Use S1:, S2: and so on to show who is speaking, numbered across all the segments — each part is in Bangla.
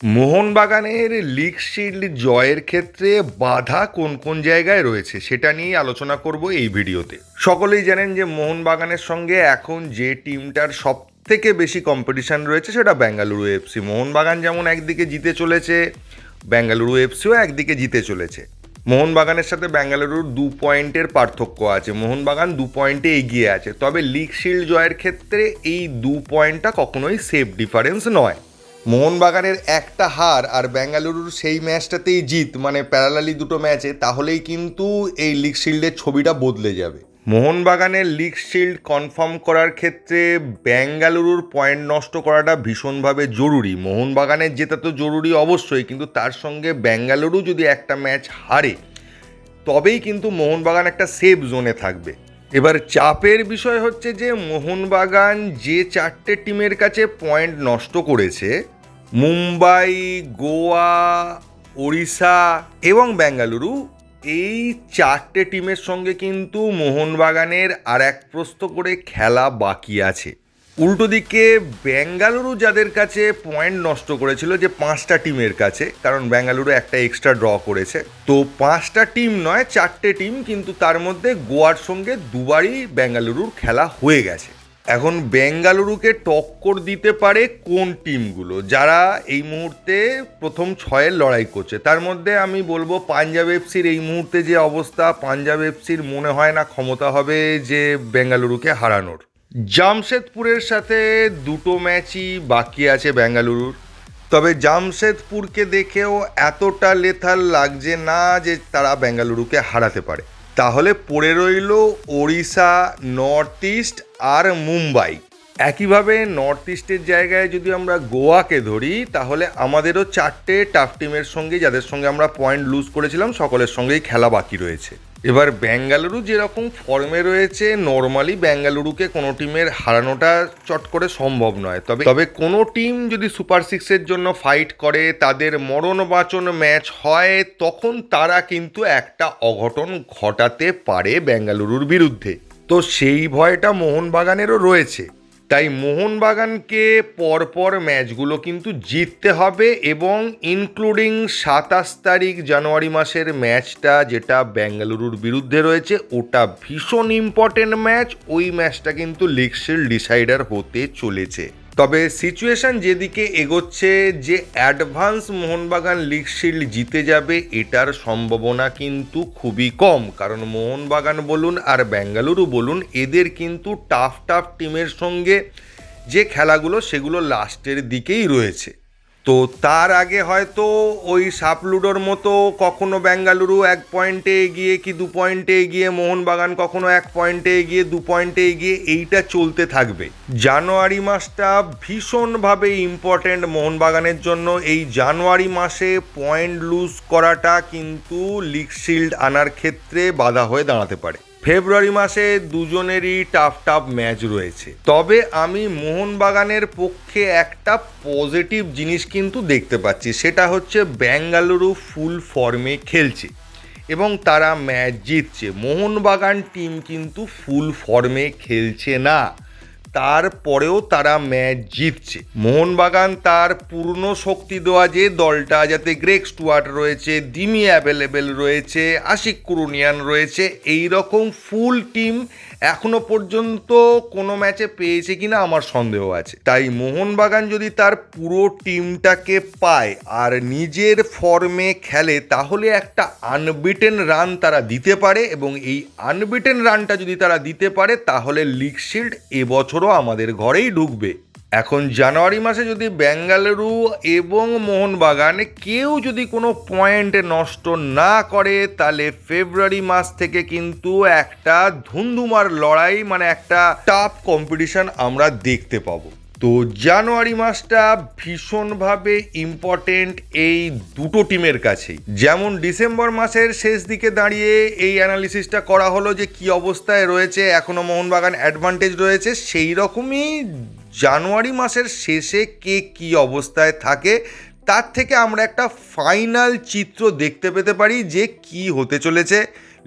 S1: মোহনবাগানের লিগ শিল্ড জয়ের ক্ষেত্রে বাধা কোন কোন জায়গায় রয়েছে সেটা নিয়েই আলোচনা করব এই ভিডিওতে। সকলেই জানেন যে মোহনবাগানের সঙ্গে এখন যে টিমটার সব থেকে বেশি কম্পিটিশান রয়েছে সেটা বেঙ্গালুরু এফসি মোহনবাগান যেমন একদিকে জিতে চলেছে, বেঙ্গালুরু এফসিও একদিকে জিতে চলেছে। মোহনবাগানের সাথে বেঙ্গালুরুর দু পয়েন্টের পার্থক্য আছে, মোহনবাগান দু পয়েন্টে এগিয়ে আছে। তবে লিগ শিল্ড জয়ের ক্ষেত্রে এই দু পয়েন্টটা কখনোই সেফ ডিফারেন্স নয়। মোহনবাগানের একটা হার আর বেঙ্গালুরুর সেই ম্যাচটাতেই জিত মানে প্যারালালি দুটো ম্যাচে, তাহলেই কিন্তু এই লিগ শিল্ডের ছবিটা বদলে যাবে। মোহনবাগানের লিগ শিল্ড কনফার্ম করার ক্ষেত্রে বেঙ্গালুরুর পয়েন্ট নষ্ট করাটা ভীষণভাবে জরুরি। মোহনবাগানের জেতা তো জরুরি অবশ্যই, কিন্তু তার সঙ্গে বেঙ্গালুরু যদি একটা ম্যাচ হারে, তবেই কিন্তু মোহনবাগান একটা সেফ জোনে থাকবে। এবার চাপের বিষয় হচ্ছে যে, মোহনবাগান যে চারটে টিমের কাছে পয়েন্ট নষ্ট করেছে মুম্বাই, গোয়া, ওড়িশা এবং বেঙ্গালুরু এই চারটে টিমের সঙ্গে কিন্তু মোহনবাগানের আর এক প্রস্ত করে খেলা বাকি আছে। উল্টো দিকে বেঙ্গালুরু যাদের কাছে পয়েন্ট নষ্ট করেছিল যে পাঁচটা টিমের কাছে, কারণ বেঙ্গালুরু একটা এক্সট্রা ড্র করেছে, তো পাঁচটা টিম নয়, চারটে টিম কিন্তু তার মধ্যে গোয়ার সঙ্গে দুবারই বেঙ্গালুরুর খেলা হয়ে গেছে। এখন বেঙ্গালুরুকে টক্কর দিতে পারে কোন টিমগুলো? যারা এই মুহূর্তে প্রথম ছয়ের লড়াই করছে। তার মধ্যে আমি বলব পাঞ্জাব এফসির এই মুহূর্তে যে অবস্থা, পাঞ্জাব এফসির মনে হয় না ক্ষমতা হবে যে বেঙ্গালুরুকে হারানোর। জামশেদপুরের সাথে দুটো ম্যাচই বাকি আছে বেঙ্গালুরুর। তবে জামশেদপুরকে দেখেও এতটা লেথাল লাগছে না যে তারা বেঙ্গালুরুকে হারাতে পারে। তাহলে পড়ে রইল ওড়িশা নর্থ ইস্ট আর মুম্বাই। একইভাবে নর্থ ইস্টের জায়গায় যদি আমরা গোয়াকে ধরি, তাহলে আমাদেরও চারটে টাফ টিমের সঙ্গে, যাদের সঙ্গে আমরা পয়েন্ট লুজ করেছিলাম, সকলের সঙ্গেই খেলা বাকি রয়েছে। এবার বেঙ্গালুরু যেরকম ফর্মে রয়েছে নর্মালি বেঙ্গালুরুকে কোনো টিমের হারানোটা চট করে সম্ভব নয়। তবে তবে কোনো টিম যদি সুপার সিক্সের জন্য ফাইট করে, তাদের মরণ বাঁচন ম্যাচ হয়, তখন তারা কিন্তু একটা অঘটন ঘটাতে পারে বেঙ্গালুরুর বিরুদ্ধে। তো সেই ভয়টা মোহনবাগানেরও রয়েছে। তাই মোহনবাগানকে পরপর ম্যাচগুলো কিন্তু জিততে হবে এবং ইনক্লুডিং সাতাশ তারিখ জানুয়ারি মাসের ম্যাচটা যেটা বেঙ্গালুরুর বিরুদ্ধে রয়েছে, ওটা ভীষণ ইম্পর্টেন্ট ম্যাচ। ওই ম্যাচটা কিন্তু লিগ ডিসাইডার হতে চলেছে। তবে সিচুয়েশন যেদিকে এগোচ্ছে, যে অ্যাডভান্স মোহনবাগান লিগ শিল্ড জিতে যাবে, এটার সম্ভাবনা কিন্তু খুবই কম। কারণ মোহনবাগান বলুন আর ব্যাঙ্গালুরু বলুন, এদের কিন্তু টাফ টাফ টিমের সঙ্গে যে খেলাগুলো, সেগুলো লাস্টের দিকেই রয়েছে। তো তার আগে হয়তো ওই সাপলুডোর মতো কখনো বেঙ্গালুরু এক পয়েন্টে এগিয়ে কি দু পয়েন্টে এগিয়ে মোহনবাগান কখনো এক পয়েন্টে এগিয়ে দু পয়েন্টে এগিয়ে এইটা চলতে থাকবে। জানুয়ারি মাসটা ভীষণভাবে ইম্পর্ট্যান্ট মোহনবাগানের জন্য। এই জানুয়ারি মাসে পয়েন্ট লুজ করাটা কিন্তু লিগ শিল্ড আনার ক্ষেত্রে বাধা হয়ে দাঁড়াতে পারে। ফেব্রুয়ারি মাসে দুজনেরই টাফ টাফ ম্যাচ রয়েছে। তবে আমি মোহনবাগানের পক্ষে একটা পজিটিভ জিনিস কিন্তু দেখতে পাচ্ছি, সেটা হচ্ছে ব্যাঙ্গালুরু ফুল ফর্মে খেলছে এবং তারা ম্যাচ জিতছে। মোহনবাগান টিম কিন্তু ফুল ফর্মে খেলছে না। তারপরেও তারা ম্যাচ জিতছে। মোহনবাগান তার পূর্ণ শক্তি দেওয়া যে দলটা, যাতে গ্রেক স্টুয়ার্ট রয়েছে, দিমি অ্যাভেলেবেল রয়েছে, আশিক কুরুনিয়ান রয়েছে এই রকম ফুল টিম এখনও পর্যন্ত কোনো ম্যাচে পেয়েছে কিনা আমার সন্দেহ আছে। তাই মোহনবাগান যদি তার পুরো টিমটাকে পায় আর নিজের ফর্মে খেলে, তাহলে একটা আনবিটেন রান তারা দিতে পারে এবং এই আনবিটেন রানটা যদি তারা দিতে পারে, তাহলে লিগ শিল্ড এবছরও আমাদের ঘরেই ঢুকবে। এখন জানুয়ারি মাসে যদি বেঙ্গালুরু এবং মোহনবাগান কেউ যদি কোনো পয়েন্ট নষ্ট না করে, তাহলে ফেব্রুয়ারি মাস থেকে কিন্তু একটা ধুন্ধুমার লড়াই মানে একটা টাফ কম্পিটিশন আমরা দেখতে পাবো। তো জানুয়ারি মাসটা ভীষণভাবে ইম্পর্টেন্ট এই দুটো টিমের কাছেই। যেমন ডিসেম্বর মাসের শেষ দিকে দাঁড়িয়ে এই অ্যানালিসিসটা করা হলো যে কি অবস্থায় রয়েছে এখনও মোহনবাগান অ্যাডভান্টেজ রয়েছে, সেই রকমই জানুয়ারি মাসের শেষে কে কি অবস্থায় থাকে, তার থেকে আমরা একটা ফাইনাল চিত্র দেখতে পেতে পারি যে কি হতে চলেছে।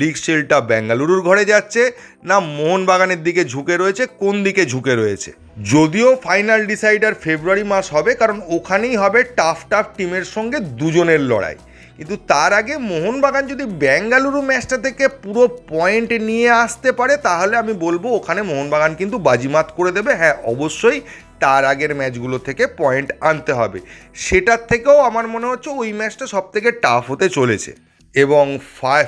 S1: লিগ শিল্ডটা বেঙ্গালুরুর ঘরে যাচ্ছে, না মোহনবাগানের দিকে ঝুঁকে রয়েছে, কোন দিকে ঝুঁকে রয়েছে? যদিও ফাইনাল ডিসাইডার ফেব্রুয়ারি মাস হবে, কারণ ওখানেই হবে টাফ টাফ টিমের সঙ্গে দুজনের লড়াই। কিন্তু তার আগে মোহনবাগান যদি বেঙ্গালুরু ম্যাচটা থেকে পুরো পয়েন্ট নিয়ে আসতে পারে, তাহলে আমি বলব ওখানে মোহনবাগান কিন্তু বাজিমাত করে দেবে। হ্যাঁ অবশ্যই তার আগের ম্যাচগুলো থেকে পয়েন্ট আনতে হবে। সেটার থেকেও আমার মনে হচ্ছে ওই ম্যাচটা সব থেকে টাফ হতে চলেছে। এবং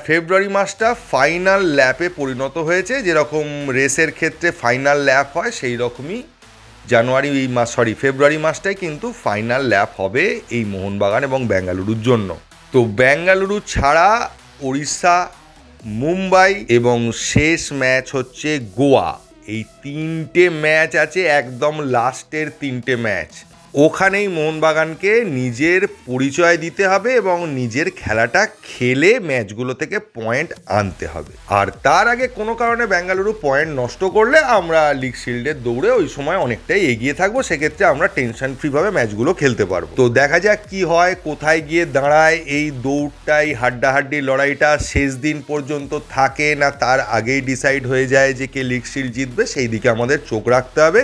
S1: ফেব্রুয়ারি মাসটা ফাইনাল ল্যাপে পরিণত হয়েছে। যেরকম রেসের ক্ষেত্রে ফাইনাল ল্যাপ হয়, সেই রকমই জানুয়ারি মাস সরি ফেব্রুয়ারি মাসটাই কিন্তু ফাইনাল ল্যাপ হবে এই মোহনবাগান এবং বেঙ্গালুরুর জন্য। তো বেঙ্গালুরু ছাড়া উড়িষ্যা মুম্বাই এবং শেষ ম্যাচ হচ্ছে গোয়া। এই তিনটে ম্যাচ আছে, একদম লাস্টের তিনটে ম্যাচ। ওখানেই মোহনবাগানকে নিজের পরিচয় দিতে হবে এবং নিজের খেলাটা খেলে ম্যাচগুলো থেকে পয়েন্ট আনতে হবে। আর তার আগে কোনো কারণে বেঙ্গালুরু পয়েন্ট নষ্ট করলে আমরা লিগ শিল্ডের দৌড়ে ওই সময় অনেকটাই এগিয়ে থাকব, সেক্ষেত্রে আমরা টেনশন ফ্রিভাবে ম্যাচগুলো খেলতে পারব। তো দেখা যাক কি হয়, কোথায় গিয়ে দাঁড়ায়, এই দৌড়টাই, হাড্ডাহাড্ডি লড়াইটা শেষ দিন পর্যন্ত থাকে না, তার আগেই ডিসাইড হয়ে যায় যে কে লিগ শিল্ড জিতবে, সেই দিকে আমাদের চোখ রাখতে হবে।